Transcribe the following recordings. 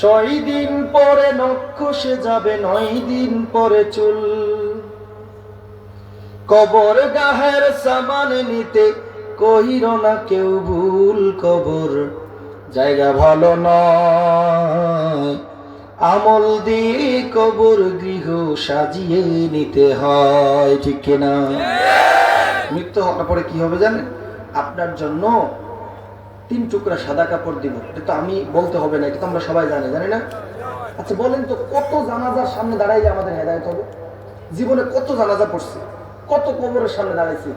ছয় দিন পরে নখ যাবে নয় দিন পরে চুল। কবর গাহের সামান নিতে কহির না কেউ ভুল কবর। জায়গা ভালো নয় আমল দিয়ে কবর গৃহ সাজিয়ে নিতে হয় ঠিক কিনা? মৃত্যু হওয়ার পরে কি হবে জানেন? আপনার জন্য তিন টুকরা সাদা কাপড় দিব। এটা তো আমি বলতে হবে না এটা তো আমরা সবাই জানি জানি না? আচ্ছা বলেন তো কত জানাজার সামনে দাঁড়াইলে আমাদের হেদায়ত হবে? জীবনে কত জানাজা পড়ছে কত কবরের সামনে দাঁড়াইছি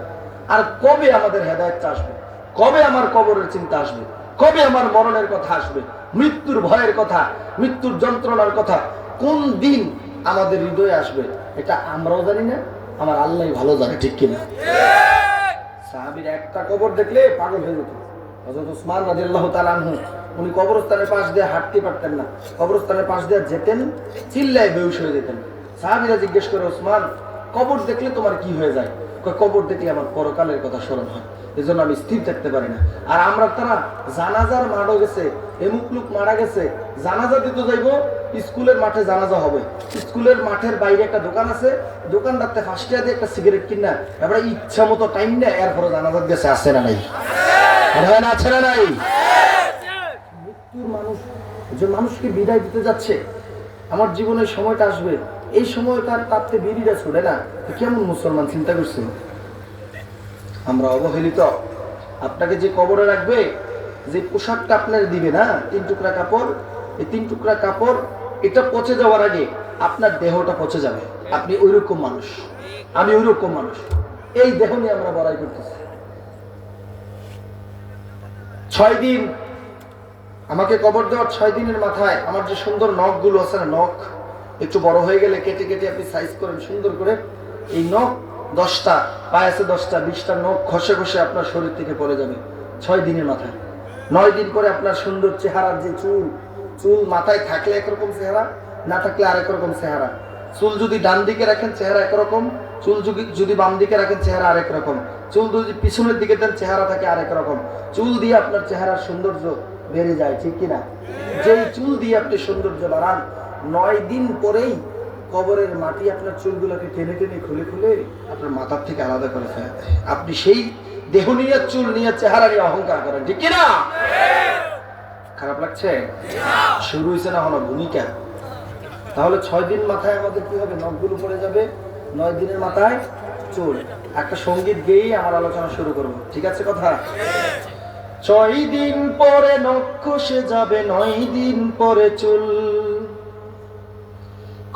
আর কবে আমাদের হেদায়তটা আসবে? কবে আমার কবরের চিন্তা আসবে? কবে আমার মরণের কথা আসবে? মৃত্যুর ভয়ের কথা মৃত্যুর যন্ত্রণার কথা কোন দিন আমাদের হৃদয়ে আসবে? এটা আমরাও জানি না আমার আল্লাহ ভালো জানে ঠিক কিনা? সাহাবীর একটা কবর দেখলে পাগল হয়ে যেত। উনি কবরস্থানের পাশ দিয়ে হাঁটতে পারতেন না। কবরস্থানের পাশ দিয়ে যেতেন, চিল্লায় হয়ে যেতেন। জিজ্ঞেস করে, উসমান, কবর দেখলে তোমার কি হয়ে যায়? কবর দেখলে আমার পরকালের কথা স্মরণ হয়। এজন্য আমি স্থির থাকতে পারি না। আর আমরা তারা জানাজার মারও গেছে এমুক লোক মারা গেছে। জানাজা দিতে যাইবো, স্কুলের মাঠে জানাজা হবে। স্কুলের মাঠের বাইরে একটা দোকান আছে দোকানদারতে ফার্স্টে দিয়ে একটা সিগারেট কিনা। এবারে ইচ্ছা মতো টাইম নেয় এরপরে জানাজার গেছে আছে না নাই। মনে না আছে না নাই? মৃত্যুর মানুষ যে মানুষকে বিদায় দিতে যাচ্ছে। আমার জীবনের সময়টা আসবে। এই সময় তার তাতে বিড়িটা ছুড়ে না? কেমন মুসলমান চিন্তা করছেন? আমরা অবহেলিত। আপনাকে যে কবরে রাখবে যে পোশাকটা আপনার দিবে না? তিন টুকরা কাপড় এই তিন টুকরা কাপড় এটা পচে যাওয়ার আগে আপনার দেহটা পচে যাবে। আপনি ওইরকম মানুষ। আমি ওইরকম মানুষ। এই দেহ নিয়ে আমরা বড়াই করতেছি। ছয় দিন, আমাকে কবর দেওয়ার ছয় দিনের মাথায় আমার যে সুন্দর নখগুলো আছে না, নখ একটু বড় হয়ে গেলে কেটে কেটে আপনি সাইজ করেন, সুন্দর করে। এই নখ দশটা, পায়ে আছে দশটা, বিশটা নখ ঘষে ঘষে আপনার শরীর থেকে পড়ে যাবে ছয় দিনের মাথায়। নয় দিন পরে আপনার সুন্দর চেহারার যে চুল চুল মাথায় থাকলে একরকম চেহারা, না থাকলে আরেক রকম চেহারা। চুল যদি ডান দিকে রাখেন, চেহারা একরকম, চুল যদি বাম দিকে রাখেন, চেহারা আরেক রকম। চুল যদি পিছনের দিকে তার চেহারা থাকে আরেক রকম, চুল দিয়ে আপনার চেহারার সৌন্দর্য বেড়ে যায়, ঠিক কিনা? যেই চুল দিয়ে আপনি সৌন্দর্য বাড়ান, নয় দিন পরেই কবরের মাটি আপনার চুলগুলোকে টেনে টেনে খুলে খুলে আপনার মাথার থেকে আলাদা করে আপনি সেই দেহ নিয়ে চুল নিয়ে চেহারা নিয়ে অহংকার করেন, ঠিক কিনা? খারাপ লাগছে? শুরু হয়েছে না হলো ভূমিকা? তাহলে ছয় দিন মাথায় আমাদের কি হবে? নখগুলো পড়ে যাবে, নয় দিনের মাথায় চুল। একটা সংগীত গেয়েই আমার আলোচনা শুরু করব। ঠিক আছে কথা? ছয় দিন পরে নখ সে যাবে, নয় দিন পরে চুল।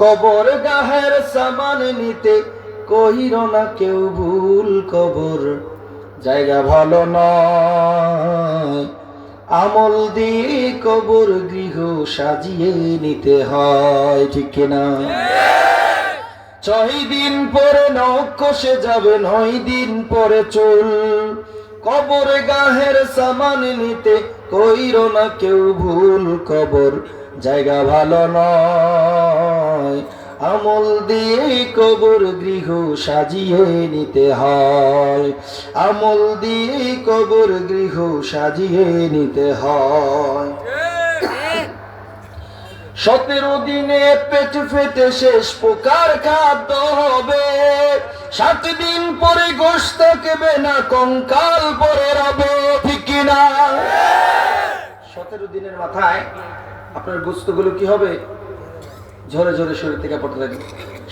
কবর গাহের সামান নিতে কহির না কেউ ভুল কবর। জায়গা ভালো নয়, আমল দিয়ে কবর গৃহ সাজিয়ে নিতে হয়, ঠিক কিনা? ছয় দিন পরে নখ সে যাবে, নয় দিন পরে চুল। কবর গাহের সামান নিতে কইর না কেউ ভুল কবর। জায়গা ভালো নয়, আমল দিয়ে কবর গৃহ সাজিয়ে নিতে হয়। আমল দিয়ে কবর গৃহ সাজিয়ে নিতে হয়। সতেরো দিনে পেট ফেটে শেষ পোকার খাদ্য হবে। সাত দিন পরে গোশ থাকবে না কঙ্কাল পরে রবে, ঠিক না? সতেরো দিনের মাথায় আপনার গোস্তগুলো কি হবে? ঝরে ঝরে শরীর থেকে পড়তে থাকবে।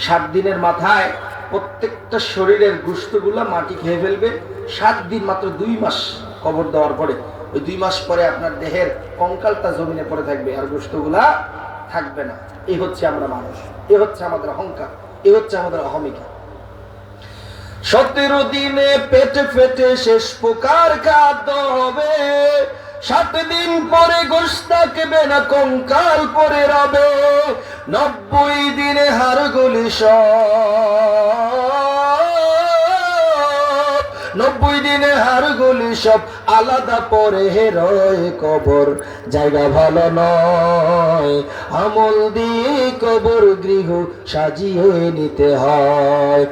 সাত দিনের মাথায় প্রত্যেকটা শরীরের গোস্তগুলো মাটি খেয়ে ফেলবে। সাত দিন মাত্র দুই মাস কবর দেওয়ার পরে। ওই দুই মাস পরে আপনার দেহের কঙ্কালটা জমিনে পড়ে থাকবে আর গোস্তগুলা থাকবে না। এই হচ্ছে আমরা মানুষ। এ হচ্ছে আমাদের অহংকার। এ হচ্ছে আমাদের অহমিকা। সতেরো দিনে পেটে ফেটে শেষ পোকার খাদ্য হবে। সাত দিন পরে গোস থাকবে না, কঙ্কাল পরে রবে। নব্বই দিনে হার গলি সব। নব্বই দিনে হার গলি সব আলাদা পরে হেরয় কবর। জায়গা ভালো নয়, আমল দিয়ে কবর গৃহ সাজিয়ে নিতে হয়।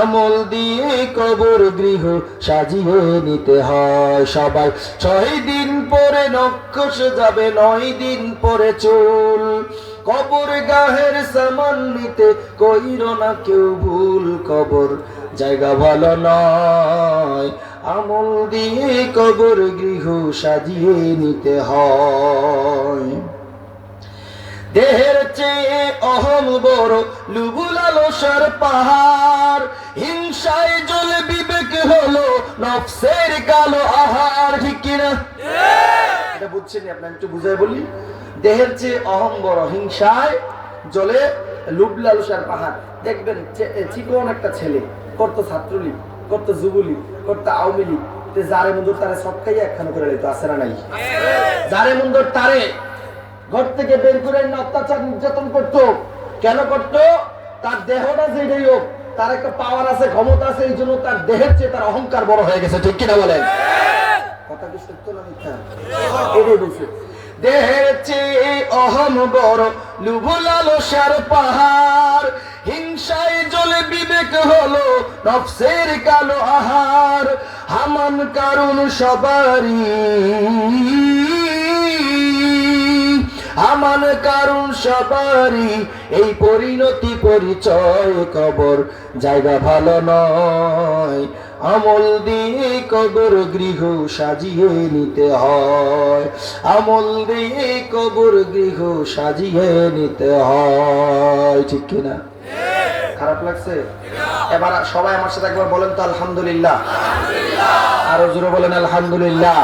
আমল দিয়ে কবর গৃহ সাজিয়ে নিতে হয়। সবাই ছয় দিন পরে নক্ষস যাবে, নয় দিন পরে চুল। কবর গাহের সামান নিতে কইর না কেউ ভুল কবর। জায়গা ভালো নয়। আমল দিয়ে কবর গৃহ সাজিয়ে নিতে হয়। দেহের চেয়ে অহম বড় লুবুল আলসার পাহাড়। হিংসায় জলে বিবেক হলো নফসের কালো আহার, ঠিক কিনা এটা বুঝছেন আপনার একটু বুঝাই বলি। দেহের চেয়ে অহম বড় হিংসায় জলে লুব লালসার পাহাড়। দেখবেন চিকন একটা ছেলে। করতো ছাত্রলীগ, করতো যুবলীগ, করতো আওয়ামী লীগ যারে মন্দর তারে সবকাই একখানে করে লইতো, আছে না নাই? যারে মন্দর তারে ঘর থেকে বের করে অত্যাচার নির্যাতন করতো। কেন করতো? তার দেহটা যেটাই হোক, তার একটা পাওয়ার আছে, ক্ষমতা আছে, এই জন্য তার দেহের চেয়ে তার অহংকার বড় হয়ে গেছে, ঠিক কিনা বলেন? কথা কি সত্য না মিথ্যা? দেহের চেয়ে অহম বড় লুভুলালসার পাহাড়, হিংসায় বিবেক হলো নফসের কালো আহার। হামান কারণ সবারই। আমান কারণ সবারই। এই পরিণতি পরিচয় কবর জায়গা ভালো নয়। আমল দিয়ে কবর গৃহ সাজিয়ে নিতে হয়। আমল দিয়ে কবর গৃহ সাজিয়ে নিতে হয়। ঠিক কিনা? খারাপ লাগছে? এবার সবাই আমার সাথে একবার বলেন তো আলহামদুলিল্লাহ। আরও জোরে বলেন আলহামদুলিল্লাহ।